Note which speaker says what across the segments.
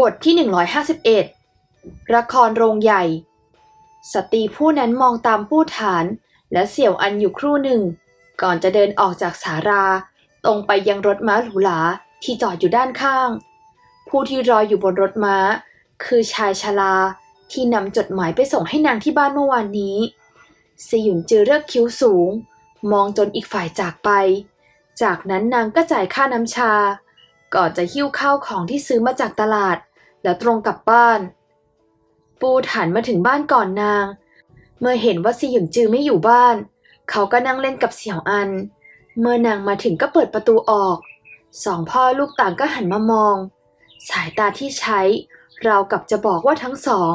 Speaker 1: บทที่ 151 ละครโรงใหญ่ สตรีผู้นั้นมองตามผู้ฐาน และเสี่ยวอันอยู่ครู่หนึ่ง ก่อนจะเดินออกจากสารา ตรงไปยังรถม้าหรูหราที่จอดอยู่ด้านข้าง ผู้ที่รออยู่บนรถม้า คือชายชราที่นำจดหมายไปส่งให้นางที่บ้านเมื่อวานนี้สยุนจือเลือกคิ้วสูง มองจนอีกฝ่ายจากไป จากนั้นนางก็จ่ายค่าน้ำชา ก่อนจะหิ้วข้าวของที่ซื้อมาจากตลาด แล้วตรงกลับบ้าน ปูถันมาถึงบ้านก่อนนาง เมื่อเห็นว่าซีหยุนจือไม่อยู่บ้าน เขาก็นั่งเล่นกับเสี่ยวอัน เมื่อนางมาถึงก็เปิดประตูออก สองพ่อลูกต่างก็หันมามอง สายตาที่ใช้เรากับจะบอกว่าทั้งสอง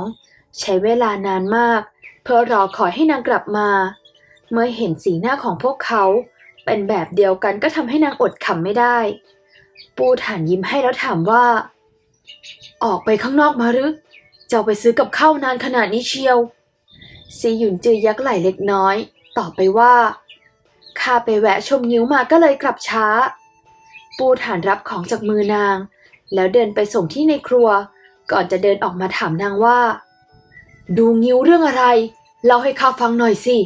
Speaker 1: ใช้เวลานานมาก เพื่อรอคอยให้นางกลับมา เมื่อเห็นสีหน้าของพวกเขา เป็นแบบเดียวกันก็ทำให้นางอดขำไม่ได้ ปูฐานยิ้มให้แล้วถามว่า ออกไปข้างนอกมาหรือจะเอาไปซื้อกับข้าวนานขนาดนี้เชียวซีหยุนจือยักไหลเล็กน้อย ตอบไปว่าข้าไปแวะชมนิ้วมาก็เลยกลับช้า ปูฐานรับของจากมือนาง แล้วเดินไปส่งที่ในครัว ก่อนจะเดินออกมาถามนางว่า ดูงิ้วเรื่องอะไร เล่าให้ข้าฟังหน่อยสิ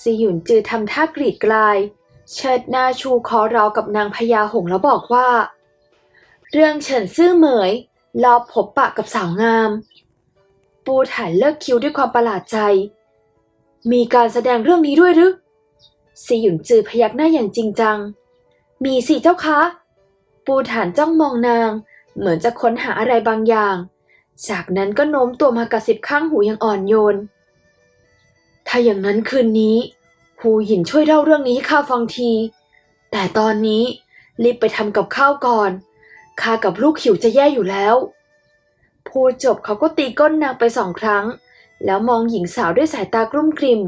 Speaker 1: ซีหยุนจือทำท่ากรีดกลาย เชิดหน้าชูคอรากับนางพญาหงแล้วบอกว่า เรื่องเฉินซื่อเหมยรอบพบปะกับสาวงาม ปูฐานเลิกคิ้วด้วยความประหลาดใจ มีการแสดงเรื่องนี้ด้วยหรือซีหยุนจือพยักหน้าอย่างจริงจัง มีสิเจ้าคะ ปูฐานจ้องมองนาง เหมือนจะค้นหาอะไรบางอย่าง จากนั้นก็โน้มตัวมากระซิบข้างหูอย่างอ่อนโยน ถ้าอย่างนั้นคืนนี้ หูหยินช่วยเล่าเรื่องนี้ให้ข้าฟังที แต่ตอนนี้รีบไปทำกับข้าวก่อน ข้ากับลูกหิวจะแย่อยู่แล้ว พูดจบเขาก็ตีก้นนางไปสองครั้ง แล้วมองหญิงสาวด้วยสายตากลุ้มกริม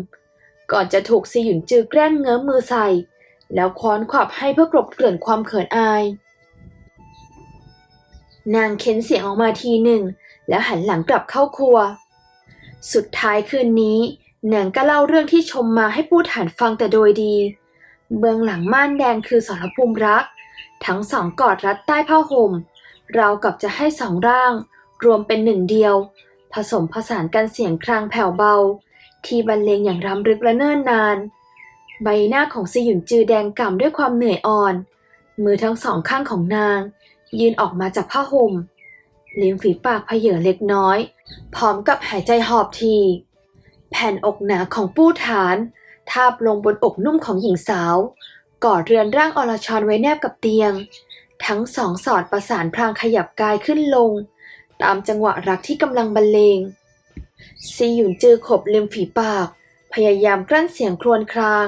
Speaker 1: ก่อนจะถูกซีหยุนจือแกล้งเงื้อมือใส่ แล้วค้อนขวับให้เพื่อกลบเกลื่อนความเขินอาย นางเค้นเสียงออกมาทีหนึ่ง แล้วหันหลังกลับเข้าครัว สุดท้ายคืนนี้ นางก็เล่าเรื่องที่ชมมาให้ผู้ฐานฟังแต่โดยดี เบื้องหลังม่านแดงคือสรภูมิรัก ทั้งสองกอดรัดใต้ผ้าห่ม เรากับจะให้สองร่าง รวมเป็นหนึ่งเดียว ผสมผสานกันเสียงครางแผ่วเบา ที่บรรเลงอย่างรำลึกและเนิ่นนาน ใบหน้าของซีหยุนจือแดงก่ำด้วยความเหนื่อยอ่อน มือทั้งสองข้างของนาง ยืนออกมาจากผ้าห่มลิ้มฝีปากเพเยอเล็กน้อย พร้อมกับหายใจหอบที แผ่นอกหนาของปู้ฐานทาบลงบนอกนุ่มของหญิงสาว กอดเรือนร่างอรชรไว้แนบกับเตียง ทั้งสองสอดประสานพลางขยับกายขึ้นลง ตามจังหวะรักที่กำลังบรรเลง ซีหยุนจือขบริมฝีปาก พยายามกลั้นเสียงครวญคราง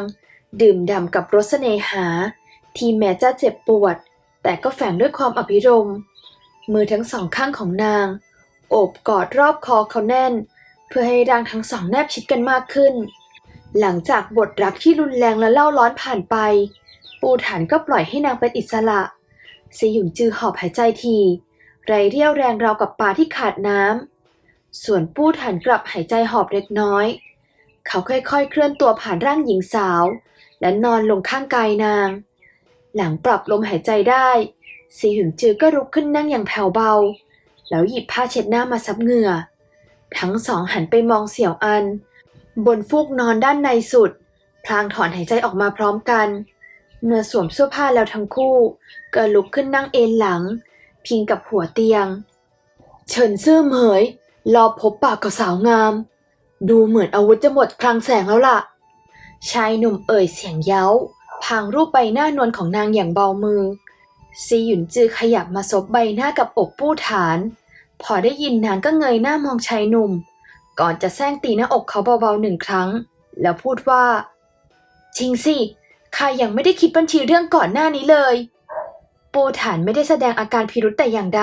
Speaker 1: ดื่มด่ำกับรสเสน่หา ที่แม้จะเจ็บปวด แต่ก็แฝงด้วยความอภิรมมือทั้งสองข้างของนาง โอบกอดรอบคอเขาแน่น เพื่อให้ร่างทั้งสองแนบชิดกันมากขึ้น หลังจากบทรักที่รุนแรงและเล่าร้อนผ่านไป ปูฐานก็ปล่อยให้นางเป็นอิสระซีหยุนจือหอบหายใจที ไรเรี่ยวแรงราวกับปลาที่ขาดน้ำ ส่วนปูฐานกลับหายใจหอบเล็กน้อย เขาค่อยๆ เคลื่อนตัวผ่านร่างหญิงสาว และนอนลงข้างกายนาง หลังปรับลมหายใจได้ซีหยุนจือก็ลุกขึ้นนั่งอย่างแผ่วเบา แล้วหยิบผ้าเช็ดหน้ามาซับเหงื่อ ทั้งสองหันไปมองเสี่ยวอัน บนฟูกนอนด้านในสุด พลางถอนหายใจออกมาพร้อมกัน เมื่อสวมเสื้อผ้าแล้วทั้งคู่ ก็ลุกขึ้นนั่งเอนหลัง พิงกับหัวเตียง เฉินซื่อเหมยรอพบปากกับสาวงาม ดูเหมือนอาวุธจะหมดคลังแสงแล้วล่ะ ชายหนุ่มเอ่ยเสียงเย้า พางรูปใบหน้านวลของนางอย่างเบามือซีหยุนจือขยับมาซบใบหน้ากับอกปู้ฐาน พอได้ยินนางก็เงยหน้ามองชายหนุ่ม ก่อนจะแซงตีหน้าอกเขาเบาๆหนึ่งครั้ง แล้วพูดว่า จริงสิข้ายังไม่ได้คิดบัญชีเรื่องก่อนหน้านี้เลย ปูฐานไม่ได้แสดงอาการพิรุธแต่อย่างใด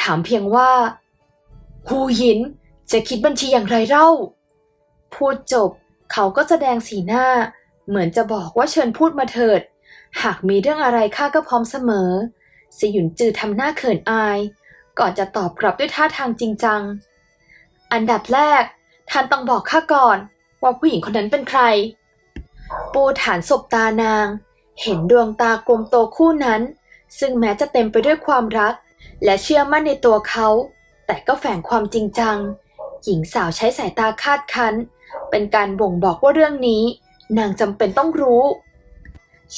Speaker 1: ถามเพียงว่าฮูหิน จะคิดบัญชีอย่างไรเล่า พูดจบ เขาก็แสดงสีหน้า เหมือนจะบอกว่าเชิญพูดมาเถิด หากมีเรื่องอะไรข้าก็พร้อมเสมอสยุนจือทำหน้าเขินอาย ก่อนจะตอบกลับด้วยท่าทางจริงจัง อันดับแรกท่านต้องบอกข้าก่อนว่าผู้หญิงคนนั้นเป็นใคร ปูฐานศบตานาง เห็นดวงตากลมโตคู่นั้น ซึ่งแม้จะเต็มไปด้วยความรัก และเชื่อมั่นในตัวเขา แต่ก็แฝงความจริงจัง หญิงสาวใช้สายตาคาดคั้น เป็นการบ่งบอกว่าเรื่องนี้ นางจำเป็นต้องรู้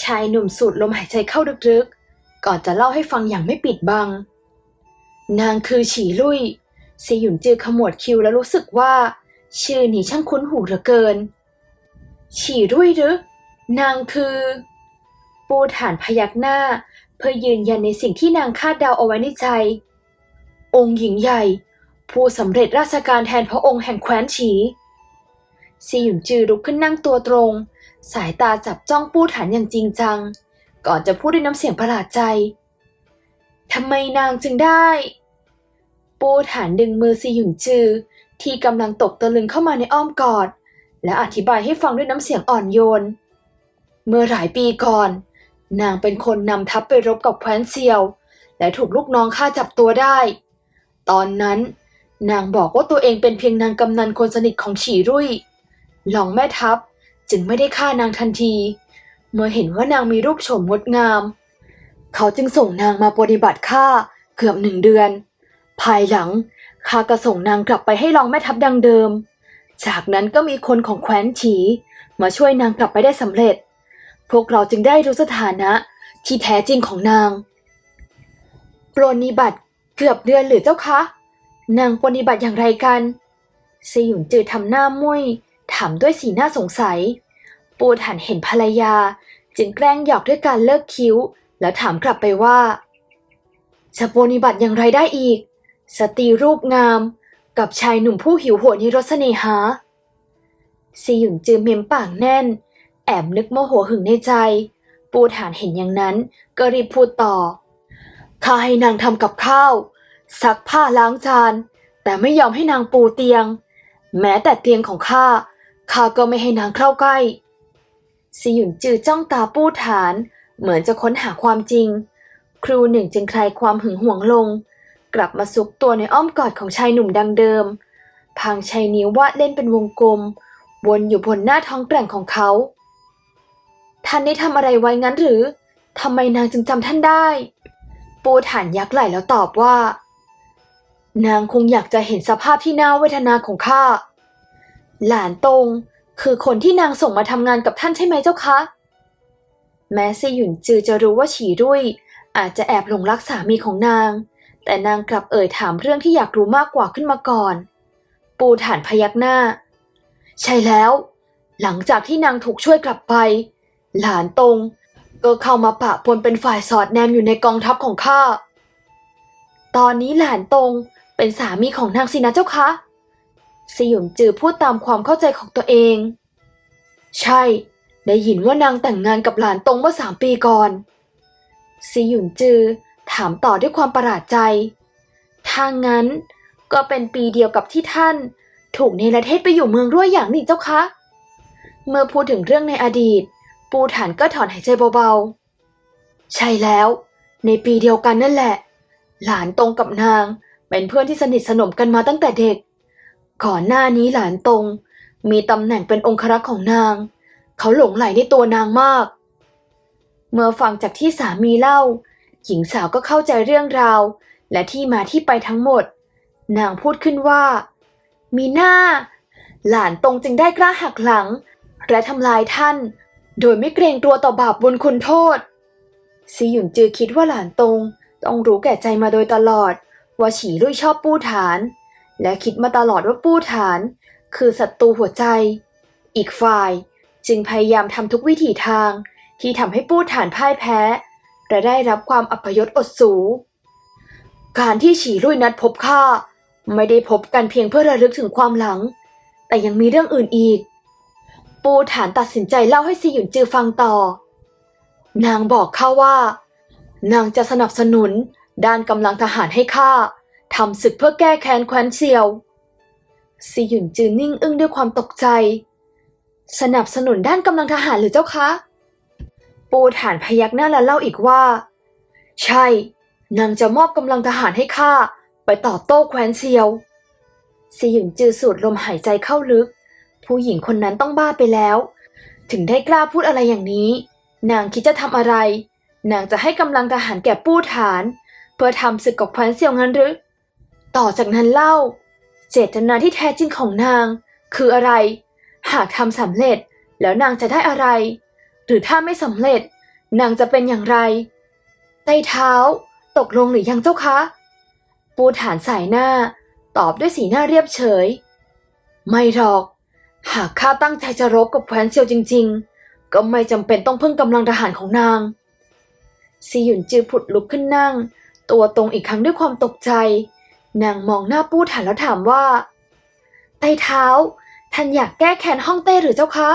Speaker 1: ชายหนุ่มสูดลมหายใจเข้าลึกๆ ก่อนจะเล่าให้ฟังอย่างไม่ปิดบัง นางคือฉีลุยซีหยุนจือขมวดคิ้วแล้วรู้สึกว่า ชื่อนี้ช่างคุ้นหูเหลือเกิน ฉีรุ่ยหรือ นางคือ ปูฐานพยักหน้า เพื่อยืนยันในสิ่งที่นางคาดเดาเอาไว้ในใจ องค์หญิงใหญ่ ผู้สำเร็จราชการแทนพระองค์แห่งแคว้นฉีซีหยุนจือลุกขึ้นนั่งตัวตรง สายตาจับจ้องปูฐานอย่างจริงจัง ก่อนจะพูดด้วยน้ำเสียงประหลาดใจ ทำไมนางจึงได้ ปูฐานดึงมือซีหยุนจือ ที่กำลังตกตะลึงเข้ามาในอ้อมกอด และอธิบายให้ฟังด้วยน้ำเสียงอ่อนโยน เมื่อหลายปีก่อน นางเป็นคนนำทัพไปรบกับแคว้นเซียว และถูกลูกน้องฆ่าจับตัวได้ ตอนนั้น นางบอกว่าตัวเองเป็นเพียงนางกำนันคนสนิทของฉีรุ่ยหลองแม่ทัพจึงไม่ได้ฆ่านางทันที เมื่อเห็นว่านางมีรูปโฉมงดงาม เขาจึงส่งนางมาปฏิบัติข้าเกือบหนึ่งเดือน ภายหลังข้าก็ส่งนางกลับไปให้รองแม่ทัพดังเดิม จากนั้นก็มีคนของแคว้นฉี มาช่วยนางกลับไปได้สำเร็จ พวกเราจึงได้รู้สถานะที่แท้จริงของนางปรนนิบัติเกือบเดือนหรือเจ้าคะ นางปรนนิบัติอย่างไรกันซีหยุนจือทำหน้ามุ้ยถามด้วยสีหน้าสงสัย ปูถันเห็นภรรยา จึงแกล้งหยอกด้วยการเลิกคิ้ว แล้วถามกลับไปว่าจะปรนนิบัติอย่างไรได้อีก สตรีรูปงาม กับชายหนุ่มผู้หิวโหยในรสเสน่หาซีหยุนจือเมมปากแน่น แอบนึกโมโหหึงในใจ ปูฐานเห็นอย่างนั้นก็รีบพูดต่อข้าให้นางทำกับข้าว ซักผ้าล้างจาน แต่ไม่ยอมให้นางปูเตียง แม้แต่เตียงของข้าข้าก็ไม่ให้นางเข้าใกล้ซีหยุนจือจ้องตาปูฐาน เหมือนจะค้นหาความจริง ครูหนึ่งจึงคลายความหึงหวงลง กลับมาซุกตัวในอ้อมกอดของชายหนุ่มดังเดิม พางใช้นิ้ววาดเล่นเป็นวงกลม วนอยู่บนหน้าท้องแกร่งของเขา ท่านได้ทำอะไรไว้งั้นหรือทำไมนางจึงจำท่านได้ ปูฐานยักไหล่แล้วตอบว่า นางคงอยากจะเห็นสภาพที่น่าเวทนาของข้า หลานตรงคือคนที่นางส่งมาทำงานกับท่านใช่ไหมเจ้าคะ แม้ซีหยุนจือจะรู้ว่าฉีรุ่ย อาจจะแอบหลงรักสามีของนาง แต่นางกลับเอ่ยถามเรื่องที่อยากรู้มากกว่าขึ้นมาก่อน ปูฐานพยักหน้า ใช่แล้ว หลังจากที่นางถูกช่วยกลับไป หลานตง ก็เข้ามาปะปนเป็นฝ่ายสอดแนมอยู่ในกองทัพของข้า ตอนนี้หลานตงเป็นสามีของนางสินะเจ้าคะสยุนจือพูดตามความเข้าใจของตัวเอง ใช่ ได้ยินว่านางแต่งงานกับหลานตงเมื่อสามปีก่อนซีหยุนจือถามต่อด้วยความประหลาดใจ ถ้างั้นก็เป็นปีเดียวกับที่ท่านถูกเนรเทศไปอยู่เมืองรั่วอย่างนี่เจ้าคะ เมื่อพูดถึงเรื่องในอดีต ปูฐานก็ถอนหายใจเบาๆ ใช่แล้ว ในปีเดียวกันนั่นแหละ หลานตรงกับนาง เป็นเพื่อนที่สนิทสนมกันมาตั้งแต่เด็ก ก่อนหน้านี้หลานตรงมีตำแหน่งเป็นองครักษ์ของนาง เขาหลงไหลในตัวนางมาก เมื่อฟังจากที่สามีเล่า หญิงสาวก็เข้าใจเรื่องราว และที่มาที่ไปทั้งหมด นางพูดขึ้นว่า มีหน้า หลานตรงจึงได้กล้าหักหลัง และทำลายท่าน โดยไม่เกรงตัวต่อบาปบุญคุณโทษซีหยุนจือคิดว่าหลานตรงต้องรู้แก่ใจมาโดยตลอด ว่าฉีรุ่ยชอบปู้ฐาน และคิดมาตลอดว่าปู้ฐาน คือศัตรูหัวใจ อีกฝ่าย จึงพยายามทำทุกวิถีทางที่ทำให้ปู้ฐานพ่ายแพ้ และได้รับความอัปยศอดสู การที่ฉีรุ่ยนัดพบข้าไม่ได้พบกันเพียงเพื่อระลึกถึงความหลัง แต่ยังมีเรื่องอื่นอีก ปูฐานตัดสินใจเล่าให้ซีหยุนจือฟังต่อ นางบอกข้าว่า นางจะสนับสนุนด้านกำลังทหารให้ข้าทำศึกเพื่อแก้แค้นแคว้นเซียวซีหยุนจือนิ่งอึ้งด้วยความตกใจ สนับสนุนด้านกำลังทหารหรือเจ้าคะ ปูฐานพยักหน้าและเล่าอีกว่า ใช่ นางจะมอบกำลังทหารให้ข้าไปตอบโต้แคว้นเซียวซีหยุนจือสูดลมหายใจเข้าลึก ผู้หญิงคนนั้นต้องบ้าไปแล้ว ถึงได้กล้าพูดอะไรอย่างนี้ นางคิดจะทำอะไร นางจะให้กำลังทหารแก่ปู้ฐาน เพื่อทำศึกกับแคว้นเซียวงั้นหรือ ต่อจากนั้นเล่า เจตนาที่แท้จริงของนาง คืออะไร หากทำสำเร็จแล้วนางจะได้อะไร หรือถ้าไม่สำเร็จ นางจะเป็นอย่างไรใต้เท้า ตกลงหรือยังเจ้าคะ ปูฐานสายหน้า ตอบด้วยสีหน้าเรียบเฉย ไม่หรอก หากข้าตั้งใจจะรบกับแคว้นเซียวจริง ๆ ก็ไม่จำเป็นต้องพึ่งกำลังทหารของนางซีหยุนจือผุดลุกขึ้นนั่ง ตัวตรงอีกครั้งด้วยความตกใจ นางมองหน้าปูฐานแล้วถามว่าไต้เท้า ท่านอยากแก้แค้นห้องเต้หรือเจ้าคะ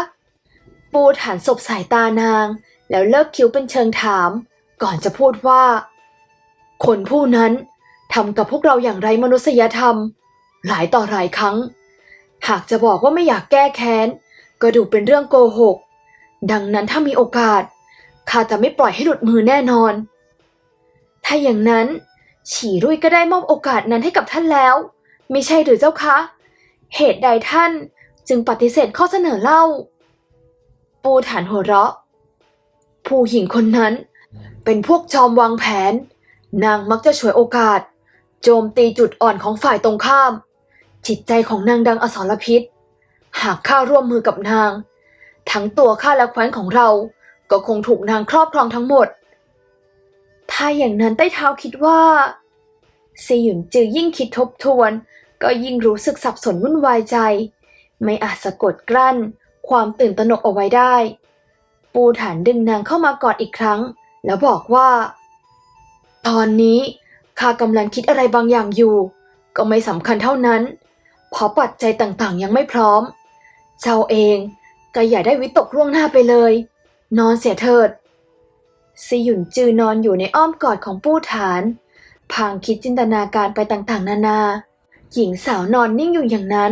Speaker 1: ปูฐานสบสายตานาง แล้วเลิกคิ้วเป็นเชิงถาม ก่อนจะพูดว่า คนผู้นั้นทำกับพวกเราอย่างไรมนุษยธรรม หลายต่อหลายครั้ง หากจะบอกว่าไม่อยากแก้แค้น ก็ดูเป็นเรื่องโกหก ดังนั้นถ้ามีโอกาสข้าจะไม่ปล่อยให้หลุดมือแน่นอน ถ้าอย่างนั้น ฉีรุ่ยก็ได้มอบโอกาสนั้นให้กับท่านแล้ว ไม่ใช่หรือเจ้าคะ เหตุใดท่าน จึงปฏิเสธข้อเสนอเล่า ปูฐานหัวเราะ ผู้หญิงคนนั้น เป็นพวกจอมวางแผน นางมักจะฉวยโอกาส โจมตีจุดอ่อนของฝ่ายตรงข้าม จิตใจของนางดังอสรพิษ หากข้าร่วมมือกับนาง ทั้งตัวข้าและแคว้นของเรา ก็คงถูกนางครอบครองทั้งหมด ถ้าอย่างนั้นใต้เท้าคิดว่าซีหยุนจือยิ่งคิดทบทวน ก็ยิ่งรู้สึกสับสนวุ่นวายใจ ไม่อาจสะกดกลั้น ความตื่นตระหนกเอาไว้ได้ ปูฐานดึงนางเข้ามากอดอีกครั้ง แล้วบอกว่า ตอนนี้ข้ากำลังคิดอะไรบางอย่างอยู่ ก็ไม่สำคัญเท่านั้น เพราะปัจจัยต่างๆ ยังไม่พร้อม เจ้าเองก็อย่าได้วิตกล่วงหน้าไปเลย นอนเสียเถิดซีหยุนจือนอนอยู่ในอ้อมกอดของปู้ฐานพางคิดจินตนาการไปต่างๆ นานา หญิงสาวนอนนิ่งอยู่อย่างนั้น